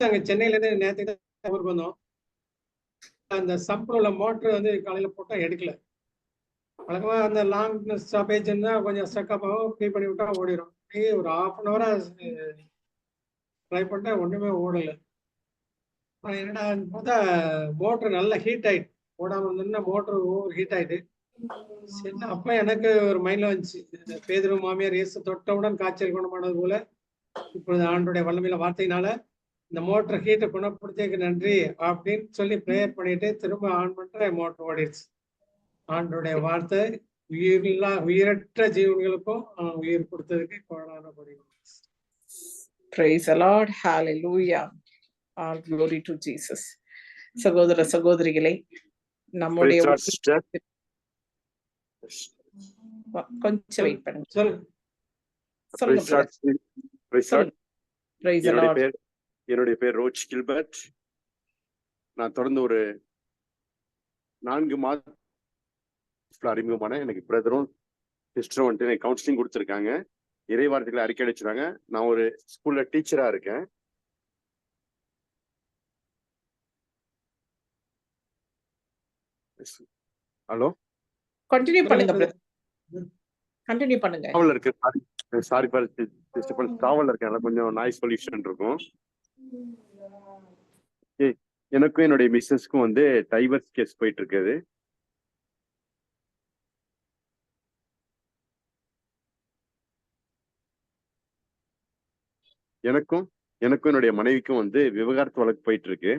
அங்க சென்னையில இருந்து நேற்று ஊருக்கு வந்தோம். அந்த சம்பில் மோட்ரு மோட்டர் வந்து காலையில போட்டா எடுக்கல. வழக்கமா அந்த லாங் ஸ்டாப்பேஜ் இருந்தா கொஞ்சம் ஸ்டக்கப் ஆகும் ஃப்ரீ பண்ணி விட்டா ஓடிடும் ஒரு ஹாஃப் அன் ஹவரா ட்ரை பண்ணிட்டா ஒண்ணுமே ஓடல. அப்புறம் என்னடா பார்த்தா மோட்டர் நல்லா ஹீட் ஆயிட்டு ஓடாம இருந்ததுன்னா மோட்டர் ஓவர் ஹீட் ஆயிட்டு. சரி அப்ப எனக்கு ஒரு மைண்ட்ல வந்துச்சு. இந்த மாமியார் இயேசு தொட்டவுடன் காய்ச்சல் குணமானது போல இப்பொழுது ஆண்டுடைய வல்லமையில வார்த்தையினால இந்த மோட்டர் ஹீட்டை குணப்படுத்தியதுக்கு நன்றி அப்படின்னு சொல்லி ப்ரேயர் பண்ணிட்டு திரும்ப ஆன் பண்ற மோட்டர் ஓடிடுச்சு. ஆண்டுடைய வார்த்தை உயிரில்லா உயிரற்ற ஜீவன்களுக்கும் உயிர் கொடுத்ததுக்கு கொண்டாட முடியும் Praise the Lord. Hallelujah. All glory to Jesus. சகோதர சகோதரிகளே நம்முடைய. கொஞ்சம் வெயிட் பண்ணுங்க. சொல்லுங்க. என்னுடைய. பேர் ரோச் கில்பர்ட். நான் தொடர்ந்து ஒரு நான்கு மாதம் அறிமுகமான எனக்கு பிரதரும் சிஸ்டரும் வந்துட்டு எனக்கு கவுன்சிலிங் கொடுத்துருக்காங்க. இறை வார்த்தைகளை அறிக்கை அடிச்சிருக்காங்க நான் ஒரு ஸ்கூல்ல டீச்சரா இருக்கேன். ஹலோ Continue பண்ணுங்க. Continue பண்ணுங்க. டிராவல் இருக்கு. சாரி சாரி டிராவல் இருக்கேன் கொஞ்சம் நாய்ஸ் பொல்யூஷன் இருக்கும். எனக்கும் என்னுடைய மிஸ்ஸஸ்க்கும் வந்து டைவர்ஸ் கேஸ் போயிட்டு இருக்குது எனக்கும் எனக்கும் என்னுடைய மனைவிக்கும் வந்து விவகாரத்து வழக்கு போயிட்டு இருக்கு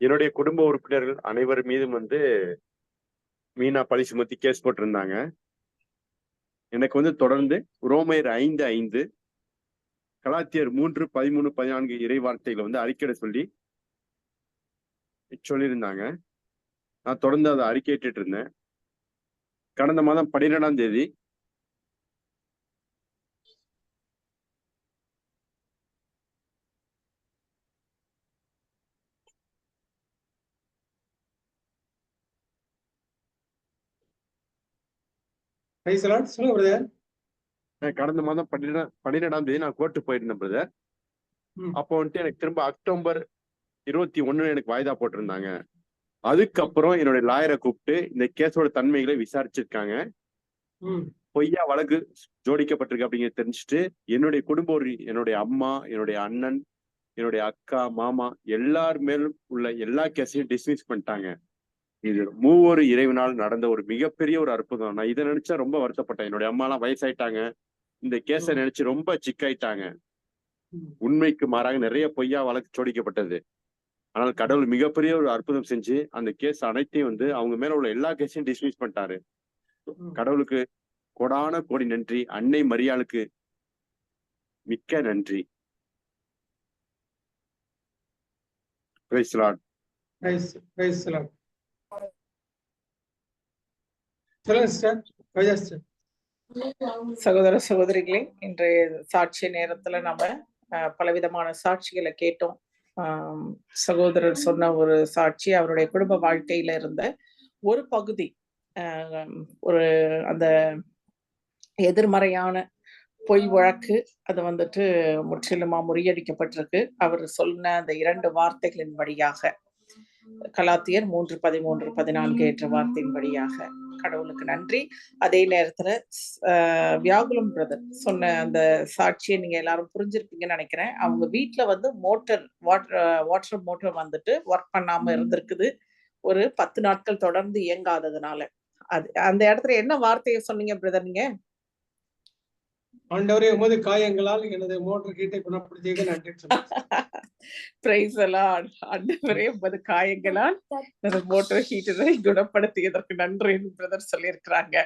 என்னுடைய குடும்ப உறுப்பினர்கள் அனைவர் மீதும் வந்து மீனா பழி சுமத்தி கேஸ் போட்டிருந்தாங்க. எனக்கு வந்து தொடர்ந்து ரோமையர் ஐந்து ஐந்து கலாத்தியர் மூன்று பதிமூணு பதினான்கு இறை வார்த்தைகளை வந்து அறிக்கையிட சொல்லி சொல்லியிருந்தாங்க நான் தொடர்ந்து அதை அறிக்கையிட்டு இருந்தேன் கடந்த மாதம் பன்னிரெண்டாம் தேதி. சொல்லுங்க பிரதர் கடந்த மாதம் பன்னிரெண்டாம் பன்னிரெண்டாம் தேதி நான் கோர்ட்டு போயிருந்தேன் பிரதர். அப்போ வந்துட்டு எனக்கு திரும்ப அக்டோபர் இருபத்தி ஒண்ணு எனக்கு வாய்தா போட்டிருந்தாங்க. அதுக்கப்புறம் என்னுடைய லாயரை கூப்பிட்டு இந்த கேஸோட தன்மைகளை விசாரிச்சிருக்காங்க. பொய்யா வழக்கு ஜோடிக்கப்பட்டிருக்கு அப்படிங்கிறத தெரிஞ்சுட்டு என்னுடைய குடும்ப என்னுடைய அம்மா என்னுடைய அண்ணன் என்னுடைய அக்கா மாமா எல்லார் மேலும் உள்ள எல்லா கேஸையும் டிஸ்மிஸ் பண்ணிட்டாங்க. இது மூவொரு இறைவனால் நடந்த ஒரு மிகப்பெரிய ஒரு அற்புதம். நான் இதை நினைச்சா ரொம்ப வருத்தப்பட்டேன். என்னுடைய அம்மா எல்லாம் வயசாயிட்டாங்க. இந்த கேஸை. நினைச்சு ரொம்ப சிக்காயிட்டாங்க. உண்மைக்கு மாறாக நிறைய பொய்யா வழக்கு ஜோடிக்கப்பட்டது. ஆனால் கடவுள் மிகப்பெரிய ஒரு அற்புதம் செஞ்சு அந்த கேஸ் அனைத்தையும் வந்து அவங்க மேல உள்ள எல்லா கேஸையும் டிஸ்மிஸ் பண்ணிட்டாரு. கடவுளுக்கு கொடான கோடி நன்றி அன்னை மரியாளுக்கு மிக்க நன்றி. சகோதர சகோதரிகளே இன்றைய சாட்சி நேரத்துல நம்ம பலவிதமான சாட்சிகளை கேட்டோம். சகோதரர் சொன்ன ஒரு சாட்சி அவருடைய குடும்ப வாழ்க்கையில இருந்த ஒரு பகுதி ஒரு அந்த எதிர்மறையான பொய் வழக்கு அது வந்துட்டு முற்றிலுமா முறியடிக்கப்பட்டிருக்கு. அவர் சொன்ன அந்த இரண்டு வார்த்தைகளின் வழியாக கலாத்தியர் மூன்று பதிமூன்று பதினான்கு என்ற வார்த்தையின் வழியாக கடவுளுக்கு நன்றி. அதே நேரத்துல வியாகுலம் பிரதர் சொன்ன அந்த சாட்சியை நீங்க எல்லாரும் புரிஞ்சிருப்பீங்கன்னு நினைக்கிறேன். அவங்க வீட்ல வந்து மோட்டர் வாட்டர் வாட்டர் மோட்டர் வந்துட்டு ஒர்க் பண்ணாம இருந்திருக்குது. ஒரு பத்து நாட்கள் தொடர்ந்து இயங்காததுனால. அது அந்த இடத்துல என்ன வார்த்தையை சொன்னீங்க பிரதர் நீங்க? ஆண்டவரே உமது காயங்களால் எனது மோட்டர் கீட்டை குணப்படுத்தியது. நன்றி ஆண்டவரே உமது காயங்களால் எனது மோட்டர் ஹீட்டரை குணப்படுத்தியதற்கு நன்றி பிரதர் சொல்லியிருக்கிறாங்க.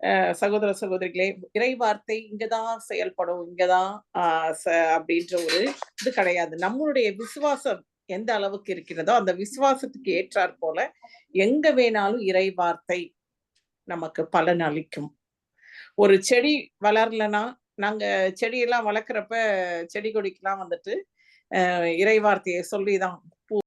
அஹ் சகோதர சகோதரிகளே இறைவார்த்தை இங்கதான் செயல்படும் இங்கதான் அப்படின்ற ஒரு இது கிடையாது. நம்மளுடைய விசுவாசம் எந்த அளவுக்கு இருக்கிறதோ அந்த விசுவாசத்துக்கு ஏற்றாற் போல எங்க வேணாலும் இறை வார்த்தை நமக்கு பலன் அளிக்கும். ஒரு செடி வளரலன்னா நாங்க செடியெல்லாம் வளர்க்குறப்ப செடி கொடிக்கெல்லாம் வந்துட்டு அஹ் இறை வார்த்தையை சொல்லிதான்